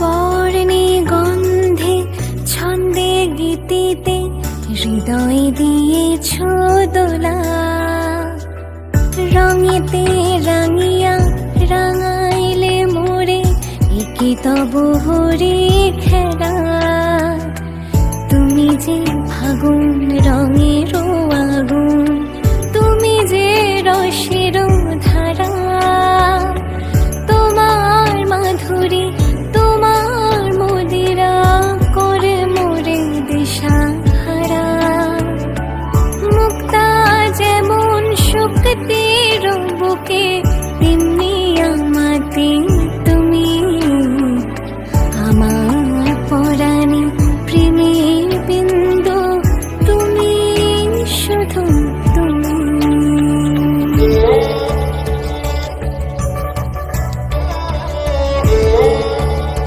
বর্ণে গন্ধে, ছন্দে গীতিতে হৃদয় দিয়েছ দোলা রঙেতে রাঙিয়া রাঙাইলে মোরে, একে তব হরে খেলা। তুমি যে ফাগুন রঙ